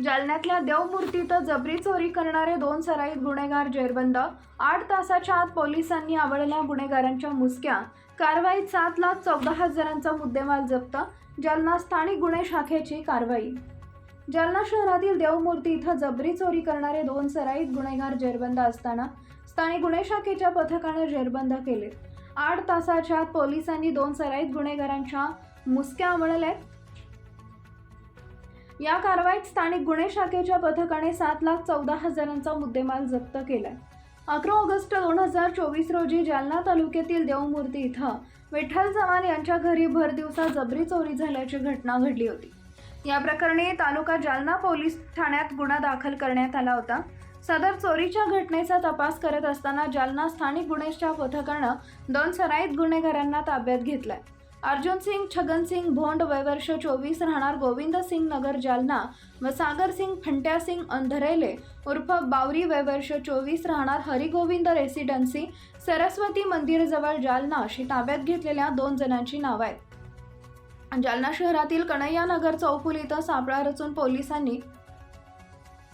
जालन्यातल्या देवमूर्तीत जबरी चोरी करणारे दोन सराईत गुन्हेगार जेरबंद. आठ तासाच्या आत पोलिसांनी आवडल्या गुन्हेगारांच्या मुसक्या. कारवाईत सात लाख चौदा हजारांचा मुद्देमाल जप्त. जालना स्थानिक गुन्हे शाखेची कारवाई. जालना शहरातील देवमूर्ती इथं जबरी चोरी करणारे दोन सराईत गुन्हेगार जेरबंद असताना स्थानिक गुन्हे शाखेच्या पथकानं जेरबंद केले. आठ तासाच्या आत पोलिसांनी दोन सराईत गुन्हेगारांच्या मुसक्या आवळल्या. या कारवाईत स्थानिक गुन्हे शाखेच्या पथकाने सात लाख चौदा हजारांचा मुद्देमाल जप्त केलाय. अकरा ऑगस्ट दोन हजार चोवीस रोजी जालना तालुक्यातील देवमूर्ती इथं विठ्ठल चव्हाण यांच्या घरी भर दिवसा जबरी चोरी झाल्याची घटना घडली होती. या प्रकरणी तालुका जालना पोलीस ठाण्यात गुन्हा दाखल करण्यात आला होता. सदर चोरीच्या घटनेचा तपास करत असताना जालना स्थानिक गुन्हेच्या पथकानं दोन सराईत गुन्हेगारांना ताब्यात घेतलाय. अर्जुन सिंग छगन सिंग भोंड वयवर्ष चोवीस राहणार गोविंद सिंग नगर जालना. व सागर सिंग फंट्या सिंग अंधरेले उर्फ बावरी वयवर्ष चोवीस राहणार हरिगोविंद रेसिडेन्सी सरस्वती मंदिरजवळ जालना अशी ताब्यात घेतलेल्या दोन जणांची नावं आहेत. जालना शहरातील कन्हैया नगर चौफुल इथं सापळा रचून पोलिसांनी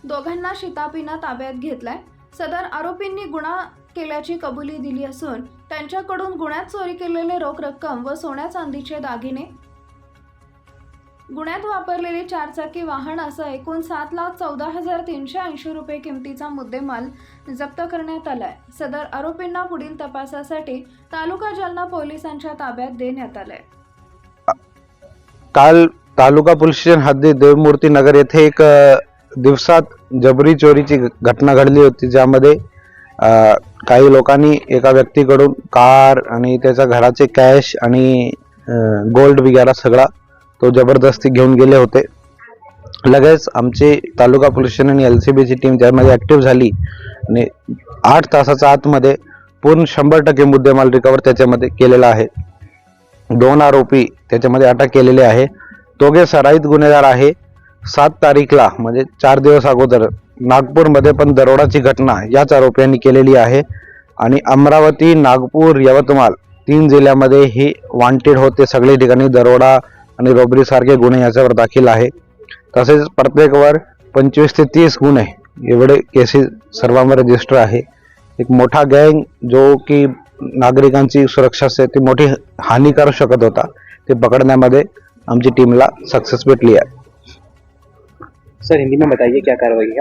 दोघांना शितापीनं ताब्यात घेतलाय. सदर आरोपींनी गुन्हा केल्याची कबुली दिली असून त्यांच्याकडून गुन्ह्यात चोरी केलेले रोख रक्कम व सोन्या चांदीचे दागिने. गुन्ह्यात वापरलेले चारचाकी वाहन असं एकूण सात लाख चौदा हजार तीनशे ऐंशी रुपये किमतीचा मुद्देमाल जप्त करण्यात आलाय. सदर आरोपींना पुढील तपासासाठी तालुका जालना पोलिसांच्या ताब्यात देण्यात आलंय. काल तालुका पोलीस स्टेशन हद्दीत देवमूर्ती नगर येथे एक दिवसात जबरी चोरीची घटना घडली होती ज्यामध्ये काही लोकांनी एका व्यक्तीकडून कार आणि त्याच्या घराचे कॅश आणि गोल्ड वगैरे सगळा तो जबरदस्ती घेऊन गेले होते. लगेच आमची तालुका पोलीस स्टेशन आणि एल सी बीची टीम त्यामध्ये ॲक्टिव्ह झाली आणि आठ तासाच्या आतमध्ये पूर्ण शंभर टक्के मुद्देमाल रिकवर त्याच्यामध्ये केलेला आहे. दोन आरोपी त्याच्यामध्ये अटक केलेले आहे. दोघे सराईत गुन्हेगार आहे. सात तारीखला म्हणजे चार दिवस अगोदर नागपूरमध्ये पण दरोडाची घटना याच आरोपींनी केलेली आहे. आणि अमरावती नागपूर यवतमाळ तीन जिल्ह्यामध्ये ही वॉन्टेड होते. सगळे ठिकाणी दरोडा आणि रोबरीसारखे गुन्हे याच्यावर दाखल आहे. तसेच प्रत्येकवर पंचवीस ते तीस गुन्हे एवढे केसेस सर्वांवर रजिस्टर आहे. एक मोठा गँग जो की नागरिकांची सुरक्षा असते ती मोठी हानी करू शकत होता ते पकडण्यामध्ये आमची टीमला सक्सेस भेटली आहे. सर हिंदी में बताइए क्या कार्रवाई है?